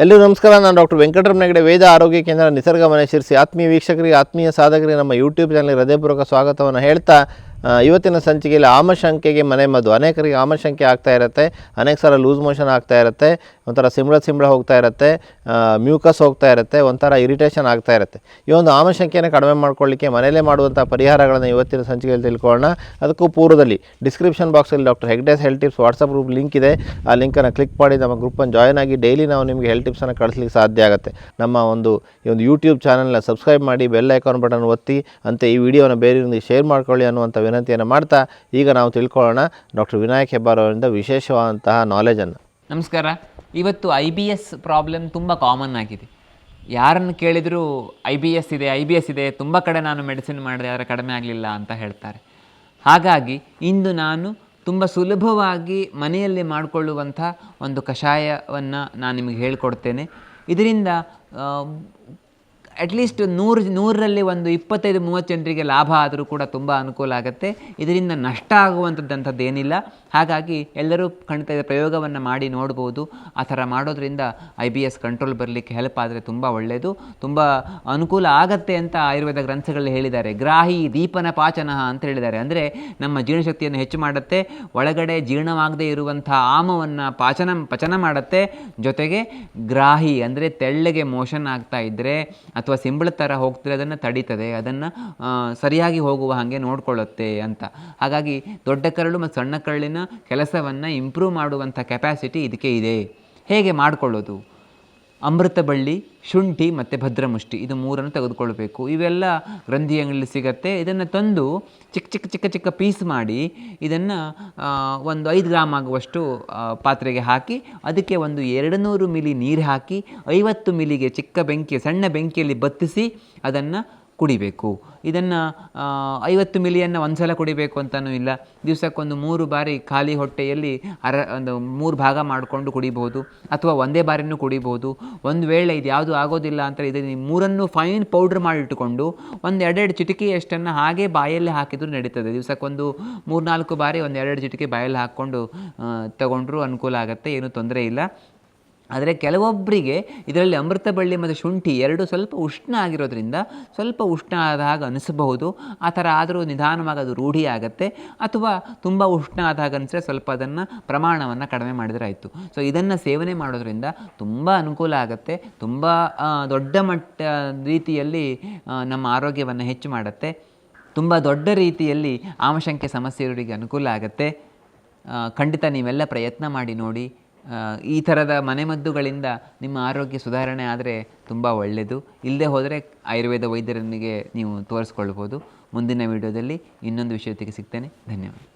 ಎಲ್ಲರೂ ನಮಸ್ಕಾರ, ನಾನು ಡಾಕ್ಟರ್ ವೆಂಕಟರಮಣ ಹೆಗಡೆ. ವೇದ ಆರೋಗ್ಯ ಕೇಂದ್ರ ನಿಸರ್ಗ ಮನೆ ಶಿರಿಸಿ. ಆತ್ಮೀಯ ವೀಕ್ಷಕರಿಗೆ, ಆತ್ಮೀಯ ಸಾಧಕರಿಗೆ ನಮ್ಮ ಯೂಟ್ಯೂಬ್ ಚಾನಲ್ಗೆ ಹೃದಯಪೂರ್ವಕ ಸ್ವಾಗತವನ್ನು ಹೇಳ್ತಾ ಇವತ್ತಿನ ಸಂಚಿಕೆಯಲ್ಲಿ ಆಮಶಂಕೆಗೆ ಮನೆ ಮದ್ದು. ಅನೇಕರಿಗೆ ಆಮಶಂಕೆ ಆಗ್ತಾ ಇರುತ್ತೆ, ಅನೇಕ ಸಲ ಲೂಸ್ ಮೋಷನ್ ಆಗ್ತಾ ಇರುತ್ತೆ, ಒಂಥರ ಸಿಂಬಳ ಸಿಂಬಳ ಹೋಗ್ತಾ ಇರುತ್ತೆ ಮ್ಯೂಕಸ್ ಹೋಗ್ತಾ ಇರುತ್ತೆ, ಒಂಥರ ಇರಿಟೇಷನ್ ಆಗ್ತಾ ಇರುತ್ತೆ. ಈ ಒಂದು ಆಮಶಂಕೆಯನ್ನು ಕಡಿಮೆ ಮಾಡ್ಕೊಳ್ಳಿಕ್ಕೆ ಮನೆಯಲ್ಲೇ ಮಾಡುವಂಥ ಪರಿಹಾರಗಳನ್ನು ಇವತ್ತಿನ ಸಂಚಿಕೆಯಲ್ಲಿ ತಿಳ್ಕೊಳ್ಳೋಣ. ಅದಕ್ಕೂ ಪೂರ್ವದಲ್ಲಿ ಡಿಸ್ಕ್ರಿಪ್ಷನ್ ಬಾಕ್ಸಲ್ಲಿ doctor Hegde's health tips WhatsApp group link ಇದೆ. ಆ ಲಿಂಕನ್ನು ಕ್ಲಿಕ್ ಮಾಡಿ ನಮ್ಮ ಗ್ರೂಪನ್ನು ಜಾಯ್ನ್ ಆಗಿ ಡೈಲಿ ನಾವು ನಿಮಗೆ ಹೆಲ್ತ್ ಟಿಪ್ಸನ್ನು ಕಳಿಸ್ಲಿಕ್ಕೆ ಸಾಧ್ಯ ಆಗುತ್ತೆ. ನಮ್ಮ ಒಂದು, ಈ ಒಂದು ಯೂಟ್ಯೂಬ್ ಚಾನಲ್ನ ಸಬ್ಸ್ಕ್ರೈಬ್ ಮಾಡಿ ಬೆಲ್ ಐಕಾನ್ ಬಟನ್ ಒತ್ತಿ, ಅಂತೆ ಈ ವಿಡಿಯೋನ ಬೇರೆಯವರಿಗೆ ಶೇರ್ ಮಾಡ್ಕೊಳ್ಳಿ ಅನ್ನುವಂಥ ವಿನಂತಿಯನ್ನು ಮಾಡ್ತಾ ಈಗ ನಾವು ತಿಳ್ಕೊಳ್ಳೋಣ ಡಾಕ್ಟರ್ ವಿನಾಯಕ್ ಹೆಬ್ಬಾರ್ ಅವರಿಂದ ವಿಶೇಷವಾದಂತಹ ನಾಲೆಜನ್ನು ನಮಸ್ಕಾರ. ಇವತ್ತು ಐ ಬಿ ಎಸ್ ಪ್ರಾಬ್ಲಮ್ ತುಂಬ ಕಾಮನ್ ಆಗಿದೆ. ಯಾರನ್ನು ಕೇಳಿದರೂ ಐ ಬಿ ಎಸ್ ಇದೆ ಐ ಬಿ ಎಸ್ ಇದೆ, ತುಂಬ ಕಡೆ ನಾನು ಮೆಡಿಸಿನ್ ಮಾಡಿದೆ, ಆದರೆ ಕಡಿಮೆ ಆಗಲಿಲ್ಲ ಅಂತ ಹೇಳ್ತಾರೆ. ಹಾಗಾಗಿ ಇಂದು ನಾನು ತುಂಬ ಸುಲಭವಾಗಿ ಮನೆಯಲ್ಲಿ ಮಾಡಿಕೊಳ್ಳುವಂಥ ಒಂದು ಕಷಾಯವನ್ನು ನಾನು ನಿಮಗೆ ಹೇಳಿಕೊಡ್ತೇನೆ. ಇದರಿಂದ ಅಟ್ಲೀಸ್ಟ್ ನೂರು, ನೂರರಲ್ಲಿ ಒಂದು ಇಪ್ಪತ್ತೈದು, ಮೂವತ್ತು ಜನರಿಗೆ ಲಾಭ ಆದರೂ ಕೂಡ ತುಂಬ ಅನುಕೂಲ ಆಗುತ್ತೆ. ಇದರಿಂದ ನಷ್ಟ ಆಗುವಂಥದ್ದಂಥದ್ದು ಏನಿಲ್ಲ. ಹಾಗಾಗಿ ಎಲ್ಲರೂ ಖಂಡಿತ ಪ್ರಯೋಗವನ್ನು ಮಾಡಿ ನೋಡ್ಬೋದು. ಆ ಥರ ಮಾಡೋದ್ರಿಂದ ಐ ಬಿ ಎಸ್ ಕಂಟ್ರೋಲ್ ಬರಲಿಕ್ಕೆ ಹೆಲ್ಪ್ ಆದರೆ ತುಂಬ ಒಳ್ಳೆಯದು ತುಂಬ ಅನುಕೂಲ ಆಗತ್ತೆ ಅಂತ ಆಯುರ್ವೇದ ಗ್ರಂಥಗಳಲ್ಲಿ ಹೇಳಿದ್ದಾರೆ. ಗ್ರಾಹಿ ದೀಪನ ಪಾಚನ ಅಂತ ಹೇಳಿದ್ದಾರೆ. ಅಂದರೆ ನಮ್ಮ ಜೀರ್ಣಶಕ್ತಿಯನ್ನು ಹೆಚ್ಚು ಮಾಡುತ್ತೆ, ಒಳಗಡೆ ಜೀರ್ಣವಾಗದೇ ಇರುವಂಥ ಆಮವನ್ನು ಪಾಚನ, ಪಚನ ಮಾಡುತ್ತೆ. ಜೊತೆಗೆ ಗ್ರಾಹಿ ಅಂದರೆ ತೆಳ್ಳಗೆ ಮೋಷನ್ ಆಗ್ತಾ ಇದ್ದರೆ ಅಥವಾ ಸಿಂಬಳ ಥರ ಹೋಗ್ತಿದ್ರೆ ಅದನ್ನು ತಡೀತದೆ, ಅದನ್ನು ಸರಿಯಾಗಿ ಹೋಗುವ ಹಾಗೆ ನೋಡ್ಕೊಳ್ಳುತ್ತೆ ಅಂತ. ಹಾಗಾಗಿ ದೊಡ್ಡ ಕರಳು ಮತ್ತು ಸಣ್ಣ ಕರಳಿನ ಕೆಲಸವನ್ನು ಇಂಪ್ರೂವ್ ಮಾಡುವಂಥ ಕೆಪ್ಯಾಸಿಟಿ ಇದಕ್ಕೆ ಇದೆ. ಹೇಗೆ ಮಾಡಿಕೊಳ್ಳೋದು? ಅಮೃತ ಬಳ್ಳಿ, ಶುಂಠಿ ಮತ್ತು ಭದ್ರಮುಷ್ಟಿ ಇದು ಮೂರನ್ನು ತೆಗೆದುಕೊಳ್ಬೇಕು. ಇವೆಲ್ಲ ಗ್ರಂಥಿ ಅಂಗಡಿಯಲ್ಲಿ ಸಿಗತ್ತೆ. ಇದನ್ನು ತಂದು ಚಿಕ್ಕ ಚಿಕ್ಕ ಚಿಕ್ಕ ಚಿಕ್ಕ ಪೀಸ್ ಮಾಡಿ ಇದನ್ನು ಒಂದು ಐದು ಗ್ರಾಮ್ ಆಗುವಷ್ಟು ಪಾತ್ರೆಗೆ ಹಾಕಿ ಅದಕ್ಕೆ ಒಂದು ಎರಡು ನೂರು ಮಿಲಿ ನೀರು ಹಾಕಿ ಐವತ್ತು ಮಿಲಿಗೆ ಚಿಕ್ಕ ಬೆಂಕಿ ಸಣ್ಣ ಬೆಂಕಿಯಲ್ಲಿ ಬತ್ತಿಸಿ ಅದನ್ನು ಕುಡಿಬೇಕು. ಇದನ್ನು ಐವತ್ತು ಮಿಲಿಯನ್ನು ಒಂದು ಸಲ ಕುಡಿಬೇಕು ಅಂತಲೂ ಇಲ್ಲ. ದಿವಸಕ್ಕೊಂದು ಮೂರು ಬಾರಿ ಖಾಲಿ ಹೊಟ್ಟೆಯಲ್ಲಿ ಅರ, ಒಂದು ಮೂರು ಭಾಗ ಮಾಡಿಕೊಂಡು ಕುಡಿಬೋದು. ಅಥವಾ ಒಂದೇ ಬಾರಿನೂ ಕುಡಿಬೋದು. ಒಂದು ವೇಳೆ ಇದು ಯಾವುದು ಆಗೋದಿಲ್ಲ ಅಂತ ಇದನ್ನು ಮೂರನ್ನು ಫೈನ್ ಪೌಡ್ರ್ ಮಾಡಿಟ್ಟುಕೊಂಡು ಒಂದು ಎರಡೆರಡು ಚಿಟಿಕೆಯಷ್ಟನ್ನು ಹಾಗೆ ಬಾಯಲ್ಲಿ ಹಾಕಿದರೂ ನಡೀತದೆ. ದಿವಸಕ್ಕೊಂದು ಮೂರ್ನಾಲ್ಕು ಬಾರಿ ಒಂದು ಎರಡೆರಡು ಚಿಟಿಕೆ ಬಾಯಲ್ಲಿ ಹಾಕ್ಕೊಂಡು ತಗೊಂಡ್ರೂ ಅನುಕೂಲ ಆಗುತ್ತೆ, ಏನೂ ತೊಂದರೆ ಇಲ್ಲ. ಆದರೆ ಕೆಲವೊಬ್ಬರಿಗೆ ಇದರಲ್ಲಿ ಅಮೃತ ಬಳ್ಳಿ ಮತ್ತು ಶುಂಠಿ ಎರಡು ಸ್ವಲ್ಪ ಉಷ್ಣ ಆಗಿರೋದ್ರಿಂದ ಸ್ವಲ್ಪ ಉಷ್ಣ ಆದ ಹಾಗೆ ಅನಿಸಬಹುದು. ಆ ಥರ ಆದರೂ ನಿಧಾನವಾಗಿ ಅದು ರೂಢಿ ಆಗುತ್ತೆ ಅಥವಾ ತುಂಬ ಉಷ್ಣ ಆದಾಗ ಅನಿಸಿದ್ರೆ ಸ್ವಲ್ಪ ಅದನ್ನು ಪ್ರಮಾಣವನ್ನು ಕಡಿಮೆ ಮಾಡಿದರೆ ಆಯಿತು. ಸೊ ಇದನ್ನು ಸೇವನೆ ಮಾಡೋದ್ರಿಂದ ತುಂಬ ಅನುಕೂಲ ಆಗುತ್ತೆ, ತುಂಬ ದೊಡ್ಡ ಮಟ್ಟ ರೀತಿಯಲ್ಲಿ ನಮ್ಮ ಆರೋಗ್ಯವನ್ನು ಹೆಚ್ಚು ಮಾಡುತ್ತೆ, ತುಂಬ ದೊಡ್ಡ ರೀತಿಯಲ್ಲಿ ಆಮಶಂಕೆ ಸಮಸ್ಯೆ ಇರೋರಿಗೆ ಅನುಕೂಲ ಆಗುತ್ತೆ. ಖಂಡಿತ ನೀವೆಲ್ಲ ಪ್ರಯತ್ನ ಮಾಡಿ ನೋಡಿ. ಈ ಥರದ ಮನೆಮದ್ದುಗಳಿಂದ ನಿಮ್ಮ ಆರೋಗ್ಯ ಸುಧಾರಣೆ ಆದರೆ ತುಂಬ ಒಳ್ಳೆಯದು ಇಲ್ಲದೆ ಹೋದರೆ ಆಯುರ್ವೇದ ವೈದ್ಯರೊಂದಿಗೆ ನೀವು ತೋರಿಸ್ಕೊಳ್ಬೋದು. ಮುಂದಿನ ವಿಡಿಯೋದಲ್ಲಿ ಇನ್ನೊಂದು ವಿಷಯತಿಗೆ ಸಿಗ್ತೇನೆ. ಧನ್ಯವಾದ.